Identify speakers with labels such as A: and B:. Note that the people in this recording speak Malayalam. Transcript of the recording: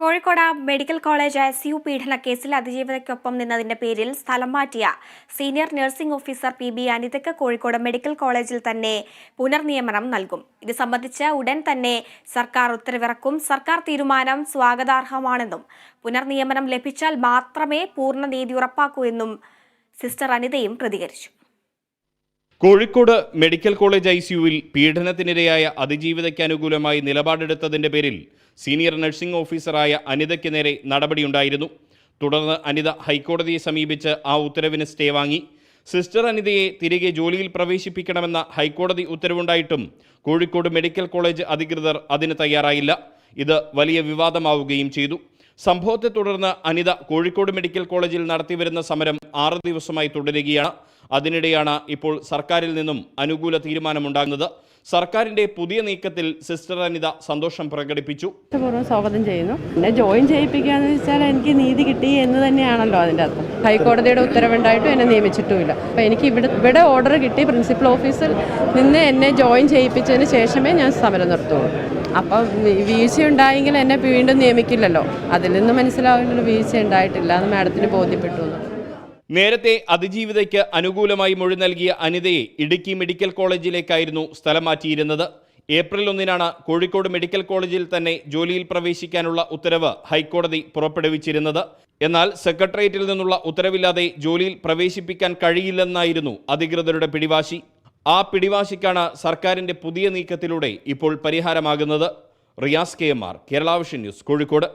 A: Kozhikode medical college S U പീഡന കേസിൽ അതിജീവിതയ്ക്കൊപ്പം നിന്നതിന്റെ പേരിൽ സ്ഥലം മാറ്റിയ senior nursing officer P B അനിതയ്ക്ക് Kozhikode medical കോളേജിൽ തന്നെ പുനർനിയമനം നൽകും. ഇത് സംബന്ധിച്ച് ഉടൻ തന്നെ സർക്കാർ ഉത്തരവിറക്കും. സർക്കാർ തീരുമാനം സ്വാഗതാർഹമാണെന്നും പുനർനിയമനം ലഭിച്ചാൽ മാത്രമേ പൂർണ നീതി ഉറപ്പാക്കൂ എന്നും സിസ്റ്റർ അനിതയും പ്രതികരിച്ചു.
B: കോഴിക്കോട് മെഡിക്കൽ കോളേജ് ഐ സിയുവിൽ പീഡനത്തിനിരയായ അതിജീവിതയ്ക്ക് അനുകൂലമായി നിലപാടെടുത്തതിന്റെ പേരിൽ സീനിയർ നഴ്സിംഗ് ഓഫീസറായ അനിതയ്ക്ക് നേരെ നടപടിയുണ്ടായിരുന്നു. തുടർന്ന് അനിത ഹൈക്കോടതിയെ സമീപിച്ച് ആ ഉത്തരവിന് സ്റ്റേ വാങ്ങി. സിസ്റ്റർ അനിതയെ തിരികെ ജോലിയിൽ പ്രവേശിപ്പിക്കണമെന്ന ഹൈക്കോടതി ഉത്തരവുണ്ടായിട്ടും കോഴിക്കോട് മെഡിക്കൽ കോളേജ് അധികൃതർ അതിന് തയ്യാറായില്ല. ഇത് വലിയ വിവാദമാവുകയും ചെയ്തു. സംഭവത്തെ തുടർന്ന് അനിത കോഴിക്കോട് മെഡിക്കൽ കോളേജിൽ നടത്തിവരുന്ന സമരം ആറ് ദിവസമായി തുടരുകയാണ്. അതിനിടെയാണ് ഇപ്പോൾ സർക്കാരിൽ നിന്നും അനുകൂല തീരുമാനമുണ്ടാകുന്നത്. സർക്കാരിന്റെ പുതിയ നീക്കത്തിൽ സിസ്റ്റർ അനിത സന്തോഷം പ്രകടിപ്പിച്ചു.
C: സ്വാഗതം ചെയ്യുന്നു. എന്നെ ജോയിൻ ചെയ്യിപ്പിക്കാന്ന് വെച്ചാൽ എനിക്ക് നീതി കിട്ടി എന്ന് തന്നെയാണല്ലോ അതിന്റെ അർത്ഥം. ഹൈക്കോടതിയുടെ ഉത്തരവുണ്ടായിട്ടും എന്നെ നിയമിച്ചിട്ടുമില്ല. അപ്പോൾ എനിക്ക് ഇവിടെ ഇവിടെ ഓർഡർ കിട്ടി. പ്രിൻസിപ്പൽ ഓഫീസിൽ നിന്ന് എന്നെ ജോയിൻ ചെയ്യിപ്പിച്ചതിന് ശേഷമേ ഞാൻ സമരം നിർത്തുള്ളൂ. അപ്പം വീഴ്ച ഉണ്ടായെങ്കിൽ എന്നെ വീണ്ടും നിയമിക്കില്ലല്ലോ. അതിൽ നിന്ന് മനസ്സിലാവുന്ന വീഴ്ച ഉണ്ടായിട്ടില്ല എന്ന് മാഡത്തിന് ബോധ്യപ്പെട്ടു
B: നേരത്തെ അതിജീവിതയ്ക്ക് അനുകൂലമായി മൊഴി നൽകിയ അനിതയെ ഇടുക്കി മെഡിക്കൽ കോളേജിലേക്കായിരുന്നു സ്ഥലം മാറ്റിയിരുന്നത്. ഏപ്രിൽ ഒന്നിനാണ് കോഴിക്കോട് മെഡിക്കൽ കോളേജിൽ തന്നെ ജോലിയിൽ പ്രവേശിക്കാനുള്ള ഉത്തരവ് ഹൈക്കോടതി പുറപ്പെടുവിച്ചിരുന്നത്. എന്നാൽ സെക്രട്ടേറിയറ്റിൽ നിന്നുള്ള ഉത്തരവില്ലാതെ ജോലിയിൽ പ്രവേശിപ്പിക്കാൻ കഴിയില്ലെന്നായിരുന്നു അധികൃതരുടെ പിടിവാശി. ആ പിടിവാശിക്കാണ് സർക്കാരിന്റെ പുതിയ നീക്കത്തിലൂടെ ഇപ്പോൾ പരിഹാരമാകുന്നത്. Riyas K M R Kerala vision news Kozhikode.